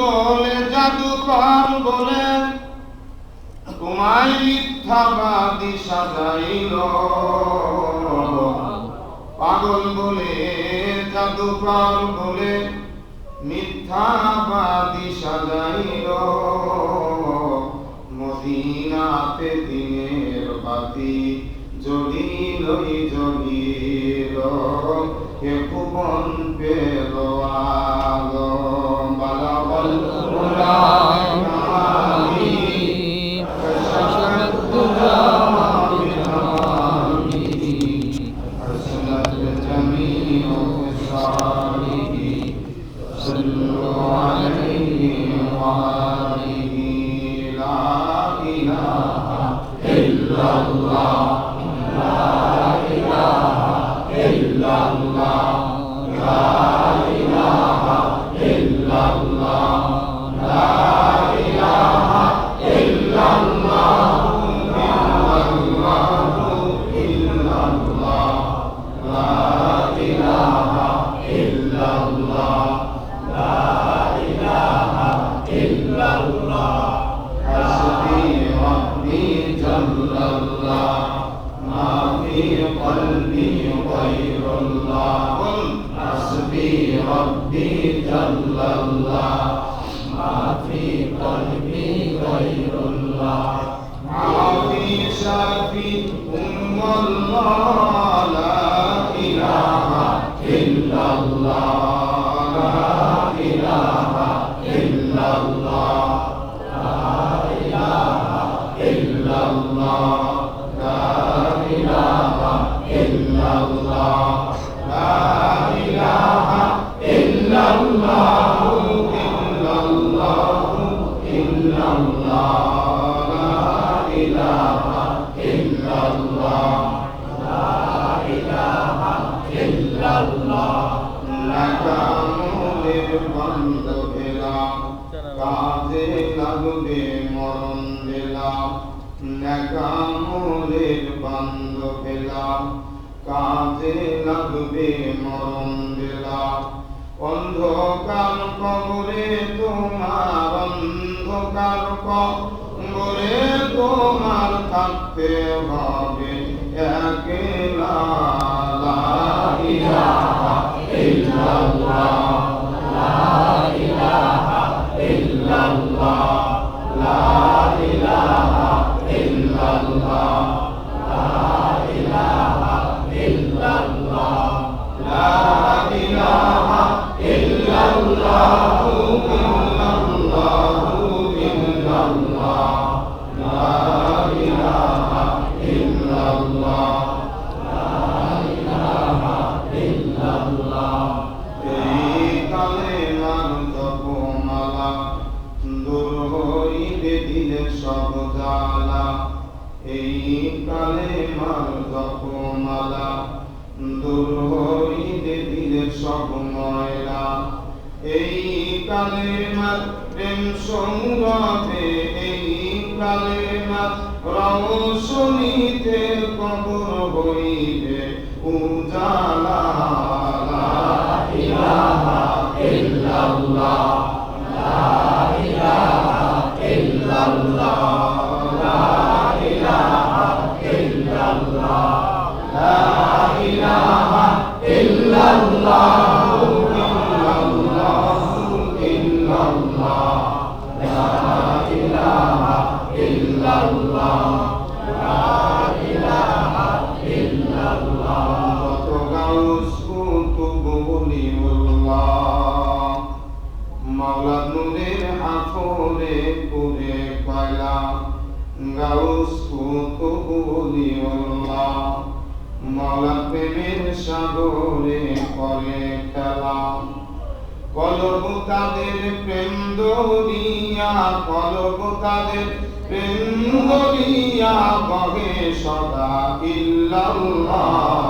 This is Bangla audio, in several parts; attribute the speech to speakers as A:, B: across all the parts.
A: বলে জাদুকর বলে তোমায় মিথ্যাবাদী সাজাইল। পাগল বলে জাদুকর বলে মিথ্যাবাদী সাজাইল। মদিনাতে দিনের 아. থাকতে হবে একলা উজালা তাদের প্রেম দরিয়া কবে সদা ইল্লাল্লাহ।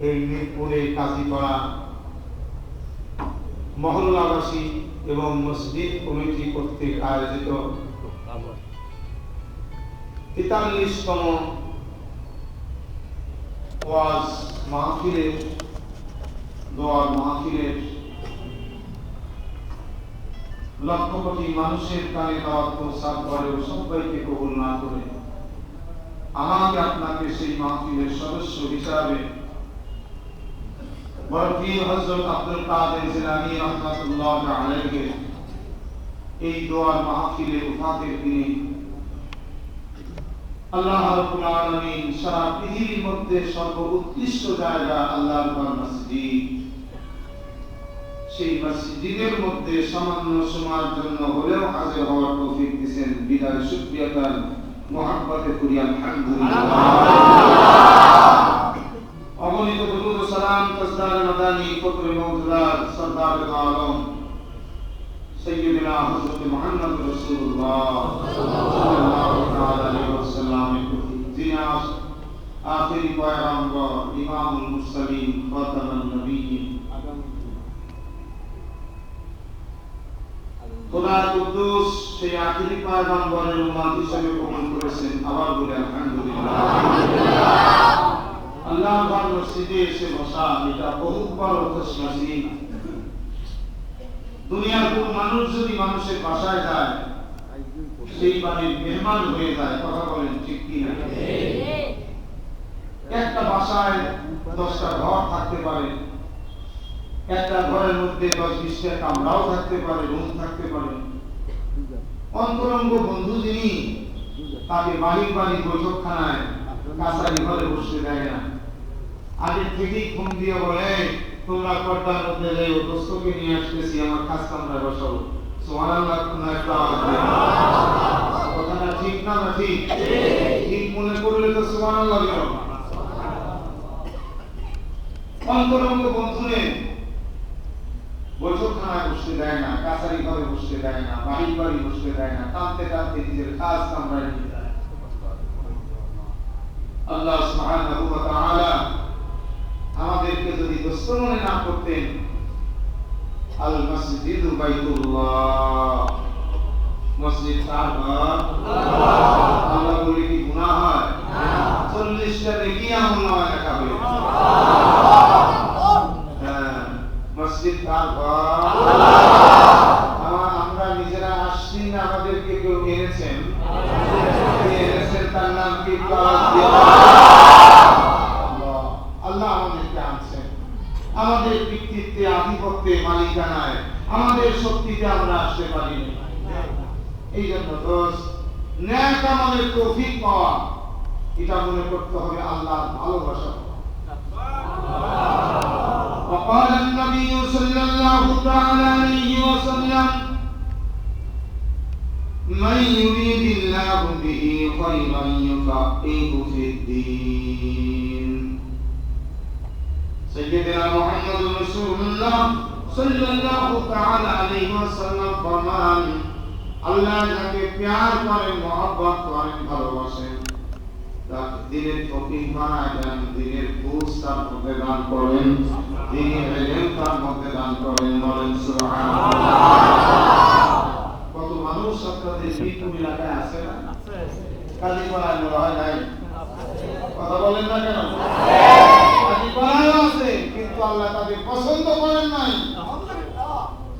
A: এই মিরপুরে কাজীপাড়া মহল্লাবাসী এবং মসজিদ কমিটি কর্তৃক আয়োজিত তেতাল্লিশতম ওয়াজ মাহফিলের দোয়ার মাহফিলের লক্ষ কোটি মানুষের কানে দাওয়াত প্রসাদ করেও সবাইকে কবুল না করে আমাকে আপনাকে সেই মাহফিলের সদস্য হিসাবে বরফির হযরত আব্দুল কাদের জিলানী রাহমাতুল্লাহ আলাইহি এই দোয়ার মাহফিলে উঠাতে তিনি আল্লাহ রাব্বুল আলামিন সারা পৃথিবীর মধ্যে সর্বোৎকৃষ্ট জায়গা আল্লাহর ঘর মসজিদ। সেই মসজিদের মধ্যে সামান্য সময়ের জন্য হলেও হাজির হওয়ার তৌফিক দিয়েছেন। বিদায় শুকরিয়া তার মহাব্বতে করি আলহামদুলিল্লাহ। অগণিত দরুদ ও সালাম তাজদার মাদানী ফকর মওজুদার সরদার আলম সৈয়দনা হযরত মুহাম্মদ রাসূলুল্লাহ সাল্লাল্লাহু তাআলা আলাইহি ওয়াসাল্লাম যিনি আখিরি পয়গম্বর ইমামুল মুরসালিন খাতামুন নবিয়্যিন খোদা কুদ্দুস সেই আখিরি পয়গম্বরের উম্মত হিসেবে কবুল করেছেন আবার বলে আলহামদুলিল্লাহ আল্লাহ পাক মসজিদে এসে বসা, এটা বহুত বড় দুনিয়ার কোন মানুষ যদি মানুষের বাসায় যায়, সেই বাড়ির মেহমান হয়ে যায়, কথা বলেন ঠিক কি না একটা বাসায় দশটা ঘর থাকতে পারে, একটা ঘরের মধ্যে দশ বিশটা কামরাও থাকতে পারে, রুম থাকতে পারে। অন্তরঙ্গ বন্ধু যিনি, তাকে বাড়ির বাড়ির বৈঠকখানায়, কাছারি ঘরে বসতে দেয় না। আগে থেকেই ফোন দিয়ে বলে তোমরা পর্দার মধ্যে যাই দোস্তকে নিয়ে আসতেছি, আমার বসাবো সুবহানাল্লাহ কোন একটা কথাটা ঠিক না না ঠিক? ঠিক মনে করলে তো অন্তরঙ্গ বন্ধুরে বৈঠকখানায় বসতে দেয় না, কাছারি ঘরে বসতে দেয় না বাড়ি বাড়ি বসতে দেয় না, টানতে টানতে নিজের কাজ কামরায় নিয়ে যায়। আল্লাহ সুবহানাহু ওয়া তাআলা আমাদেরকে যদি দোস্ত মনে না করতেন আল মসজিদ বাইতুল্লাহ। মসজিদ তার আমরা বলি কি গুনাহ হয়? চল্লিশটা দেখি আমল নামায় লেখা হবে হ্যাঁ, মসজিদ কার মালিকানায় আমাদের শক্তিতে আমরা আসতে পারি এই জন্য দোষ ন্যাক আমাদের তৌফিক পাওয়া এটা মনে করতে হবে আল্লাহর ভালোবাসা وقال النبي صلى الله تعالى عليه وسلم من يريد الله به خيرا يفقهه في الدين سيدنا محمد رسول الله সাল্লাল্লাহু তাআলা আলাইহি ওয়াসাল্লাম ফরমান আল্লাহ যাকে প্যার করেন মহব্বত করেন ভালোবাসেন কত মানুষ আপনাদের এলাকায় আছে না? কাজী করার হয় নাই? কথা বলেন না কেন? আছে। কিন্তু আল্লাহ তাদের পছন্দ করেন নাই।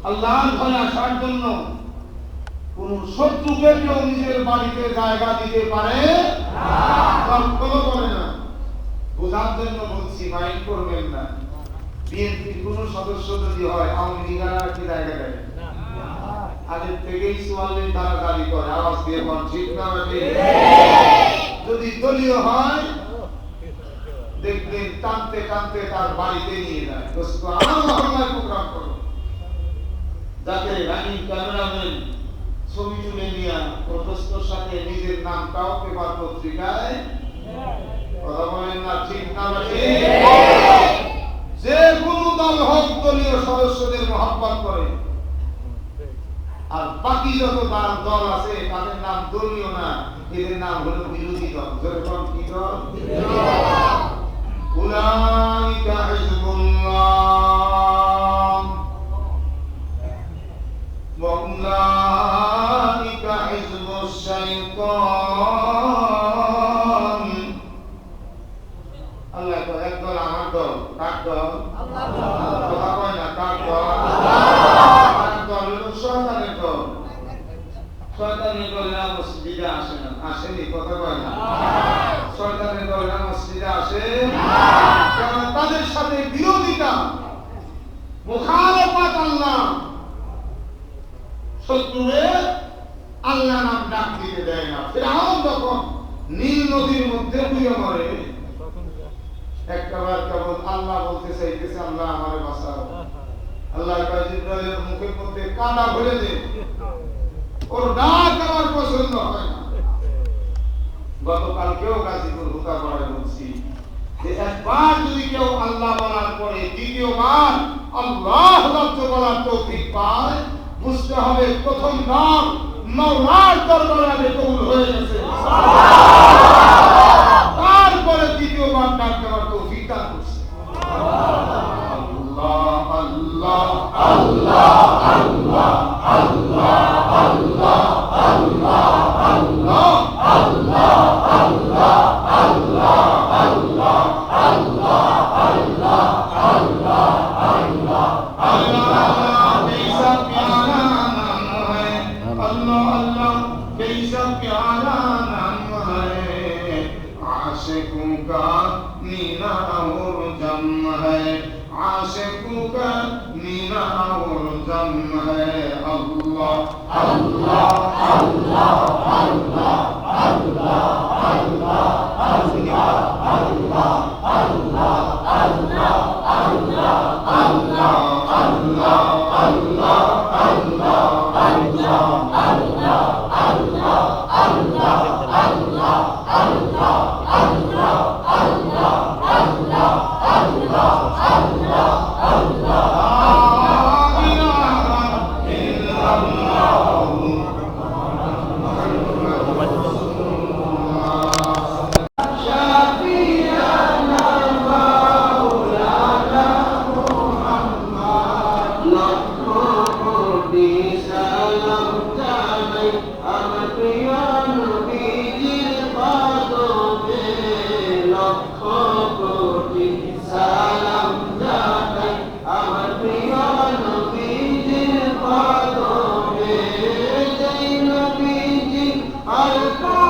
A: আল্লাহর ঘরে আসার জন্য কোন শত্রুকে কেউ নিজের বাড়িতে জায়গা দিতে পারে কখনো করে না। বোঝার জন্য বলছি মাইন্ড করবেন না। বিএনপির কোন সদস্য যদি হয় আওয়ামী লীগের আর কি জায়গা দেয়? আগের থেকেই চুয়াল্লিশ ধারা জারি করে আওয়াজ দিয়ে কোন ঠিক না যদি দলীয় হয় দেখবেন টানতে টানতে তার বাড়িতে নিয়ে যায়। যাতে রানিং ক্যামেরাম্যান ছবি তুলে নিয়ে ওর দোস্তর সাথে নিজের নামটাও পেপার পত্রিকায় যে কোনো দলীয় সদস্যদের করে। আর বাকি যত দল আছে, তাদের নাম দলীয় না নাম হলো বিরোধী দল। কি দল? أولئك حزب الله وهم لا সাথে বিরোধিতা। মুখালফাত আল্লাহ। শত্রুরে আল্লাহ নাম ডাক দিতে দেয় না। ফেরাউন যখন নীল নদীর মধ্যে ডুবে মরে, একটাবার কেবল আল্লাহ বলতে চাইতেছে, আল্লাহ আমারে বাঁচাও। আল্লাহ জিব্রাইলের মুখের মধ্যে কাদা ভরে দে ওর ডাক আমার পছন্দ হয় না। গতকালকেও গাজীপুর হুতাপাড়ায় বলছি একবার যদি কেউ আল্লাহ বলার পরে দ্বিতীয়বার আল্লাহ লব্ধ বলার তৌফিক পায়, বুঝতে হবে প্রথম নাম মাওলার দরবারে কবুল হয়ে গেছে। তারপরে দ্বিতীয়বার ডাক দেওয়ার তৌফিক দান করছে। আল্লাহ আল্লাহ আল্লাহ আল্লাহ আল্লাহ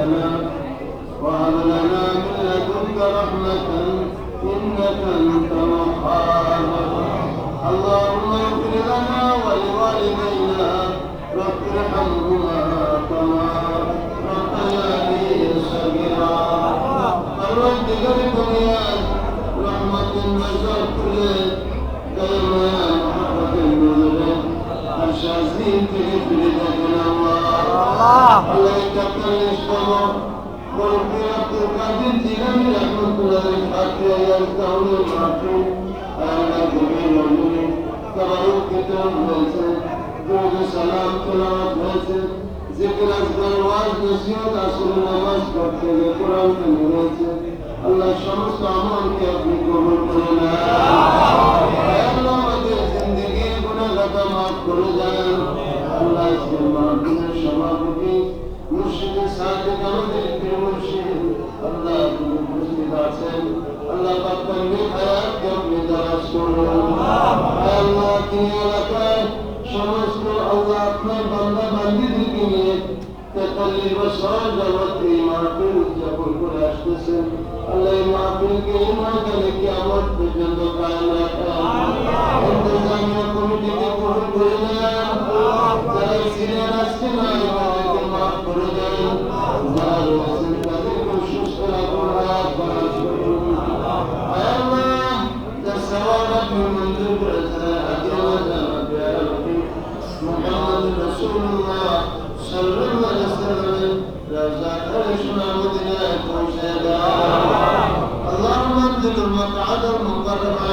B: هديتنا وهب لنا من لدنك رحمة إنك أنت الوهاب. اللهم اغفر لنا ولوالدينا رب ارحمهما كما ربياني صغيرا. الرد قلبنا رحمة النزار كله كما محبة النزر الشاذين تغفر لنا সালাম তোলাওয়াত হয়েছে জিকির আজকাল ওয়াজ নসিহত আসলে নামাজ পড়তে গিয়ে কোরআন মেনে হয়েছে আল্লাহ সমস্ত আমলকে আপনি গ্রহণ করে না আমাদের জিন্দগির গুণাগাতা করে যান আল্লাহ আজকে মাহফিলের সভাপতি মুর্শিদ সাহেব আমাদের প্রিয় মুর্শিদ আল্লাহ আপনি উপস্থিত আছেন। আল্লাহ পাক তানবীর হায়াতকে আপনি দারাজ করুন। আল্লাহ তিনি এলাকায় সমস্ত আল্লাহ আপনার বান্দা বান্দিদেরকে নিয়ে তেতাল্লিশ বছর যাবৎ এই মাহফিল উদযাপন করে আসতেছেন। আল্লাহ এই মাহফিলকে এই ময়দানে কিয়ামত পর্যন্ত কায়েম রাখেন। ইন্তজামিয়া কমিটিকে কবুল করে নেন। যারা ছিলেন আজকে নাই তাদেরকে মাফ করে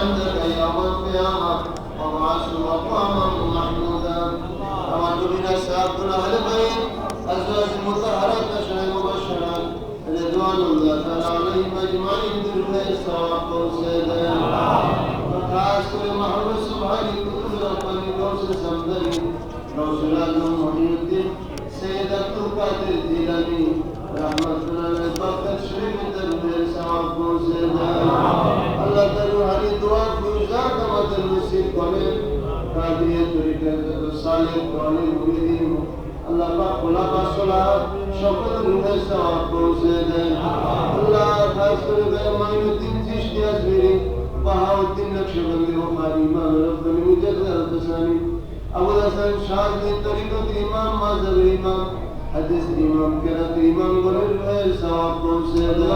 B: عندك يوم القيامة وابعث مقاما محمودا أمر بنا سابقنا أهل البيت أزواج مطهرات أشهر مبشرات رضوان الله تعالى عليهم أجمعين بالله الصواب والسيدة وخاص كل محمد سبحانه كتب رباني قوس سمدري رسول الله محي الدين سيد عبد القادر الجيلاني رحمة الله بكر شريف تنبير سواب والسيدة الله تعالى هذه دعاء بوزار كما تنسيب قبل قادرية طريقة সালেহ কোরআনুল মুজিদ আল্লাহ পাক খোলাফা সালাত সকল মুদের সওয়াব পৌঁছে দেন। আল্লাহ খাস করে বেমানুদ্দিন চিশতি আজমিরি বাহাউদ্দিন নকশবন্দি বুখারী ইমাম রব্বুল মুজাদ্দিদ আল-তাসানি আবু হাসান শাহজি তরিকত ইমাম মাযহাব ইমাম, হাদিস ইমাম, কেরাত ইমাম গনের এর সওয়াব পৌঁছে দেন।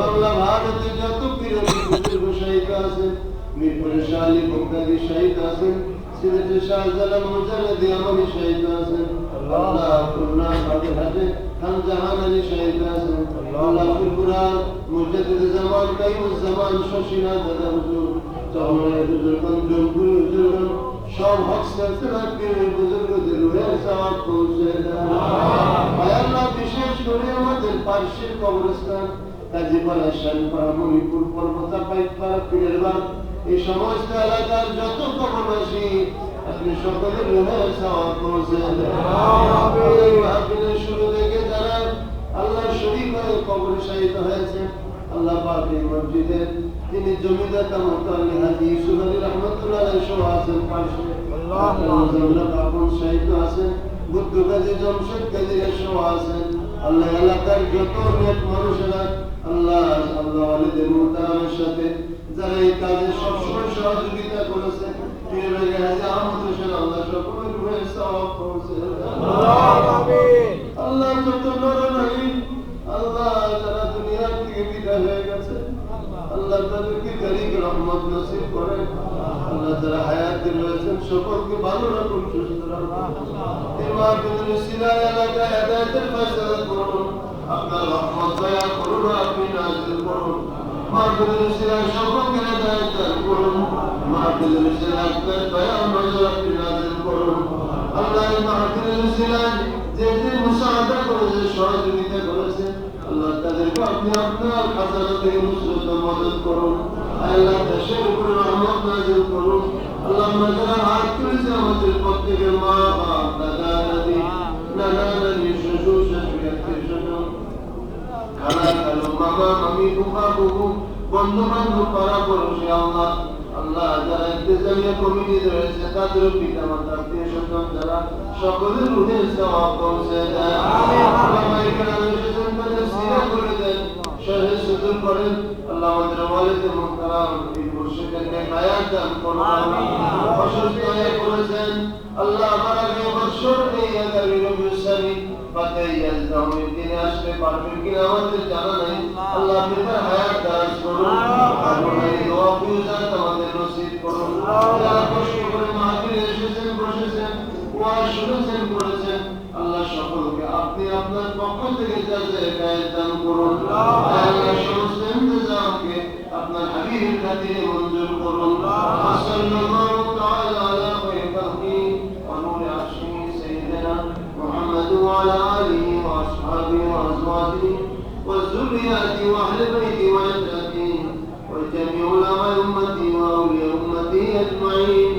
B: বাংলা ভারতে যত পীর বুজুর্গ শাইখ আছেন মিরপুরের শাহী বকদাদি শাইখ আছেন সিলেটের শাহজালাল মুজাহিদি আমারই শহীদ আছেন আল্লাহ খুলনা বাগেরহাটে খান জাহান আলী শহীদ আছেন আল্লাহ ফুলপুরা মুজাহিদ জামান কাইমুজ জামান শশীনা দাদা হুজুর চরমায় হুজুর কঞ্জমপুর হুজুর সব হক সিলসিলা পীরের বুজুর্গদের রুহের সওয়াব পৌঁছে দেন আয় আল্লাহ বিশেষ করে আমাদের পার্শ্বের কবরস্থান কাজীপাড়া শানপাড়া মণিপুর পর্বতা পাইকপাড়া পীরের বাগ এই সমস্ত এলাকার যত কবরবাসী আপনি সকলের রুহের সওয়াব পৌঁছে এই মাহফিলের শুরু থেকে যারা আল্লাহ শরীফ হয়ে কবরে হয়েছে আল্লাহ পাক এই মসজিদের তিনি জমিদাতা মোতালি হাজি ইউসুফ আলী রহমতুল্লাহ সহ আছেন পাশে। আল্লাহ আপন শাহিদ আছেন বুদ্ধ কাজী জমশেদ কাজী সহ আছেন। আল্লাহ এলাকার যত নেক মানুষেরা আল্লাহ আল্লাহ আলীদের সাথে যারা এই কাজে সবসময় সহযোগিতা করেছে আল্লাহ সকলের রূহে সওয়াব পৌঁছে আল্লাহ যত নরনারী আল্লাহ যারা দুনিয়া থেকে বিদায় হয়ে গেছে। আল্লাহ তাদেরকে গরিব রহমত নসিব করে। আল্লাহ যারা হায়াতে রয়েছেন সকলকে ভালো রাখুন সুস্থ রাখুন। এই মাহফিলের সিনার এলাকায় হেদায়েতের ফয়সালা করুন। আপনার রহমত দয়া করুন আপনি নাজিল করুন। করুন মাহফিলের সিনার আপনার দয়া নজর আপনি নাজিল করুন আল্লাহ এই মাহফিলের সিনার যে যে মুসাহাদা করেছে সহযোগিতা করেছে আল্লাহ তাদেরকে আপনি আপনার খাজানা থেকে নুসরত মদত করুন আল্লাহ দেশের উপরে রহমত নাজিল করুন আল্লাহ আমরা যারা হাত তুলেছে আমাদের প্রত্যেকের মা বাপ দাদা দাদি নানা নানি শ্বশুর শাশুড়ি আত্মীয় স্বজন খালা খালু মামা মামি বুবা বুবু বন্ধু বান্ধব পাড়া পড়োশি আল্লাহ। আল্লাহ যারা ইন্তেজামিয়া কমিটি রয়েছে তাদের পিতা মাতা আত্মীয় স্বজন যারা সকলের রুহে সওয়াব পৌঁছে দেয় আল্লাহ এখানে এসেছেন সিরা করে দেন শরীর সুদূর করেন। আল্লাহ আমাদের ওয়ালিদ মুহতারাম এই মুর্শিদকে হায়াত দান করুন। অসুস্থ হয়ে পড়েছেন। আল্লাহ আমার আগে বছর এই আগামী রবিউল সানি পাতে ইয়াজদামের দিনে আসতে পারবেন কিনা আমাদের জানা নেই আল্লাহ আপনি তার হায়াত দারাজ করুন আপনার এই দোয়া ফিউজাত আমাদের নসিব করুন যারা কষ্ট করে মাহফিলে এসেছেন বসেছেন ওয়াজ শুনেছেন করেছেন আল্লাহ সকলকে আপনি আপনার পক্ষ থেকে যাতে গায়ে দান করুন আল্লাহ সমস্ত ইন্তজামকে আপনার হাবিবের খাতিরে মঞ্জুর করুন সাল্লাল্লাহু তাআলা আলা খায়রি খালকি ওয়া নূরি আরশিহি সাইয়্যিদিনা محمد وعلى آله والزوجات وأهل البيت والأسرة أمتي وأولي أمتي أجمعين.